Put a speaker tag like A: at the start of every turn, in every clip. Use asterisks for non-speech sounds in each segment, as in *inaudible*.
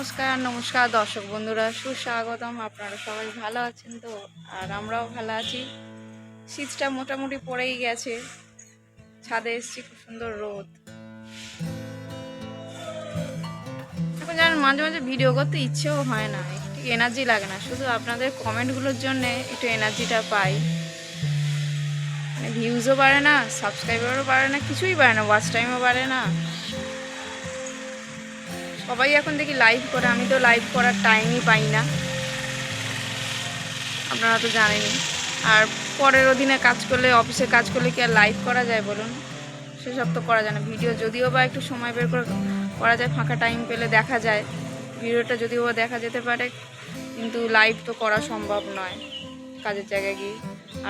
A: নমস্কার নমস্কার দর্শক বন্ধুরা, সুস্বাগতম। আপনারা সবাই ভালো আছেন তো? আর আমরাও ভালো আছি। শীতটা মোটামুটি পড়েই গেছে। ছাদে এসছি, খুব সুন্দর রোদ। এখন জানেন মাঝে মাঝে ভিডিও করতে ইচ্ছেও হয় না, একটু এনার্জি লাগে না। শুধু আপনাদের কমেন্টগুলোর জন্য একটু এনার্জিটা পাই। মানে ভিউজও বাড়ে না সাবস্ক্রাইবারও বাড়ে না, কিছুই বাড়ে না ওয়াচ টাইমও বাড়ে না। সবাই এখন দেখি লাইভ করে, আমি তো লাইভ করার টাইমই পাই না। আপনারা তো জানেনই। আর পরের অধীনে কাজ করলে অফিসে কাজ করলে কি আর লাইভ করা যায় বলুন? সেসব তো করা যায় না। ভিডিও যদিও বা একটু সময় বের করে করা যায়, ফাঁকা টাইম পেলে দেখা যায়। ভিডিওটা যদিও বা দেখা যেতে পারে, কিন্তু লাইভ তো করা সম্ভব নয় কাজের জায়গায় গিয়ে।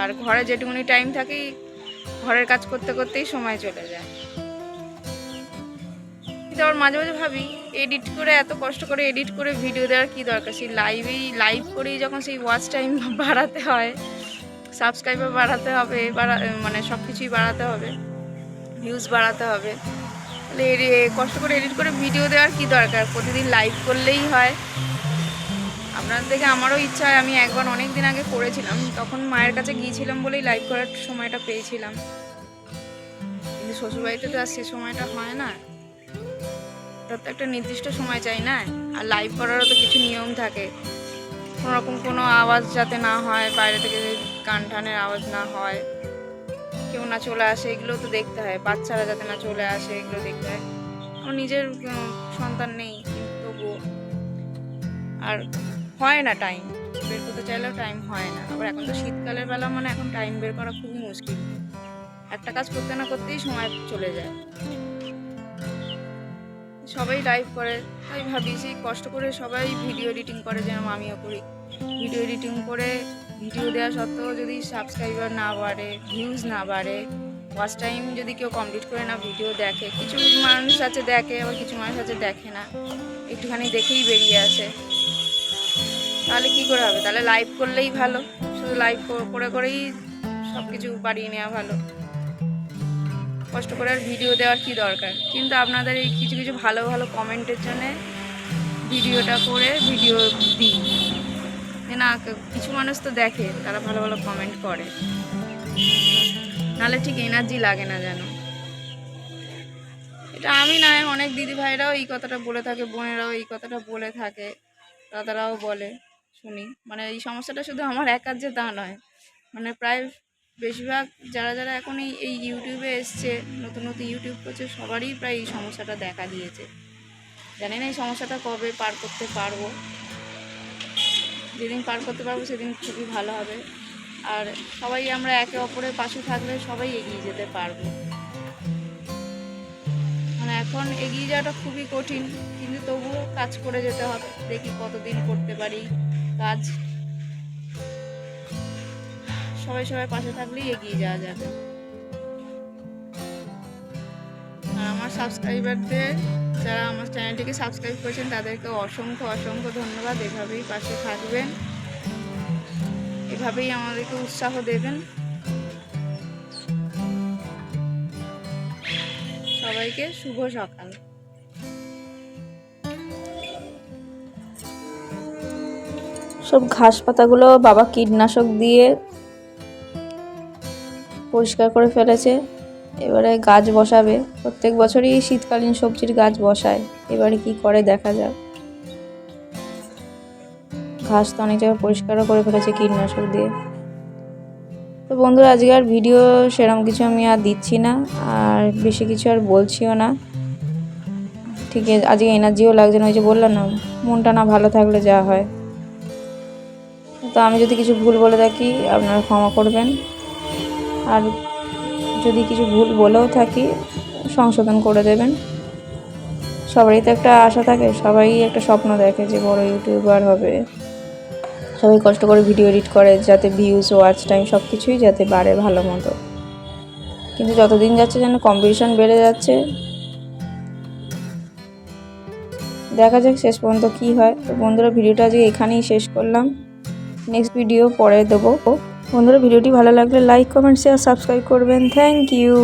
A: আর ঘরে যেটুকুনি টাইম থাকেই, ঘরের কাজ করতে করতেই সময় চলে যায়। কিন্তু আবার মাঝে মাঝে ভাবি এডিট করে এত কষ্ট করে এডিট করে ভিডিও দেওয়ার কী দরকার? সেই লাইভেই লাইভ করেই যখন সেই ওয়াচ টাইম *laughs* বাড়াতে হয় সাবস্ক্রাইবার বাড়াতে হবে, বাড়া মানে সব কিছুই বাড়াতে হবে ভিউজ বাড়াতে হবে, তাহলে কষ্ট করে এডিট করে ভিডিও দেওয়ার কী দরকার? প্রতিদিন লাইভ করলেই হয়। আপনার দেখে আমারও ইচ্ছা হয়, আমি একবার অনেক দিন আগে করেছিলাম, তখন মায়ের কাছে গিয়েছিলাম বলেই লাইভ করার সময়টা পেয়েছিলাম। কিন্তু শ্বশুরবাড়িতে তো আর সে সময়টা হয় না। তার তো একটা নির্দিষ্ট সময় চাই না? আর লাইভ করারও তো কিছু নিয়ম থাকে। কোনো রকম কোনো আওয়াজ যাতে না হয়, বাইরে থেকে গান টানের আওয়াজ না হয়। কেউ না চলে আসে, এগুলো তো দেখতে হয়। বাচ্চারা যাতে না চলে আসে, এগুলো দেখতে হয়। আমার নিজের সন্তান নেই, তবুও। আর হয় না টাইম বের করতে চাইলেও টাইম হয় না। আবার এখন তো শীতকালের বেলা মানে এখন টাইম বের করা খুবই মুশকিল। একটা কাজ করতে না করতেই সময় চলে যায়। সবাই লাইভ করে। আমি ভাবি যে কষ্ট করে সবাই ভিডিও এডিটিং করে যেরকম আমিও করি। ভিডিও এডিটিং করে ভিডিও দেওয়া সত্ত্বেও যদি সাবস্ক্রাইবার না বাড়ে ভিউজ না বাড়ে ওয়াচ টাইম যদি কেউ কমপ্লিট করে না ভিডিও দেখে। কিছু মানুষ আছে দেখে, আবার কিছু মানুষ আছে দেখে না। একটুখানি দেখেই বেরিয়ে আসে। তাহলে কি করে হবে? তাহলে লাইভ করলেই ভালো। শুধু লাইভ করে করেই সব কিছু বাড়িয়ে নেওয়া ভালো। কষ্ট করে আর ভিডিও দেওয়ার কি দরকার? কিন্তু আপনাদের এই কিছু কিছু ভালো ভালো কমেন্টের জন্য ভিডিওটা করে ভিডিও দিই। না কিছু মানুষ তো দেখে, তারা ভালো ভালো কমেন্ট করে। নাহলে ঠিক এনার্জি লাগে না যেন। এটা আমি নয় অনেক দিদি ভাইরাও এই কথাটা বলে থাকে, বোনেরাও এই কথাটা বলে থাকে, দাদারাও বলে, শুনি। মানে এই সমস্যাটা শুধু আমার একার যে তা নয় মানে প্রায় বেশিরভাগ যারা যারা এখন এই এই ইউটিউবে এসছে, নতুন নতুন ইউটিউব করছে, সবারই প্রায় এই সমস্যাটা দেখা দিয়েছে। জানি না এই সমস্যাটা কবে পার করতে পারব। যেদিন পার করতে পারব সেদিন খুবই ভালো হবে। আর সবাই আমরা একে অপরের পাশে থাকলে সবাই এগিয়ে যেতে পারব। মানে এখন এগিয়ে যাওয়াটা খুবই কঠিন, কিন্তু তবুও কাজ করে যেতে হবে। দেখি কতদিন করতে পারি, কাজ সবাই সবাই পাশে থাকলেই এগিয়ে যাওয়া যাবে। আর আমার সাবস্ক্রাইবারদের যারা আমার চ্যানেলটিকে সাবস্ক্রাইব করেছেন, তাদেরকে অসংখ্য অসংখ্য ধন্যবাদ। এভাবেই পাশে থাকবেন। এভাবেই আমাদেরকে উৎসাহ দেবেন। সবাইকে শুভ সকাল।
B: সব ঘাস পাতাগুলো বাবা কীটনাশক দিয়ে পরিষ্কার করে ফেলেছে। এবারে গাছ বসাবে। প্রত্যেক বছরই শীতকালীন সবজির গাছ বসায়। এবারে কি করে দেখা যাক। ঘাস তো অনেক জায়গায় পরিষ্কারও করে ফেলেছে কীটনাশক দিয়ে। তো বন্ধুরা, আজকে আর ভিডিও সেরকম কিছু আমি আর দিচ্ছি না। আর বেশি কিছু আর বলছিও না। ঠিক আছে, আজকে এনার্জিও লাগছে না। ওই যে বললাম না, মনটা না ভালো থাকলে যা হয়। তো আমি যদি কিছু ভুল বলে থাকি, আপনারা ক্ষমা করবেন। আর যদি কিছু ভুল বলেও থাকি, সংশোধন করে দেবেন। সবারই তো একটা আশা থাকে, সবাই একটা স্বপ্ন দেখে যে বড় ইউটিউবার হবে। সবাই কষ্ট করে ভিডিও এডিট করে, যাতে ভিউজ ওয়াচ টাইম সব কিছুই যাতে বাড়ে ভালো মতো। কিন্তু যতদিন যাচ্ছে যেন কম্পিটিশন বেড়ে যাচ্ছে। দেখা যাক শেষ পর্যন্ত কী হয়। তো বন্ধুরা, ভিডিওটা আজকে এখানেই শেষ করলাম। নেক্সট ভিডিও পরে দেবো। বন্ধুরা ভিডিওটি ভালো লাগলে লাইক কমেন্ট শেয়ার সাবস্ক্রাইব করবেন। Thank you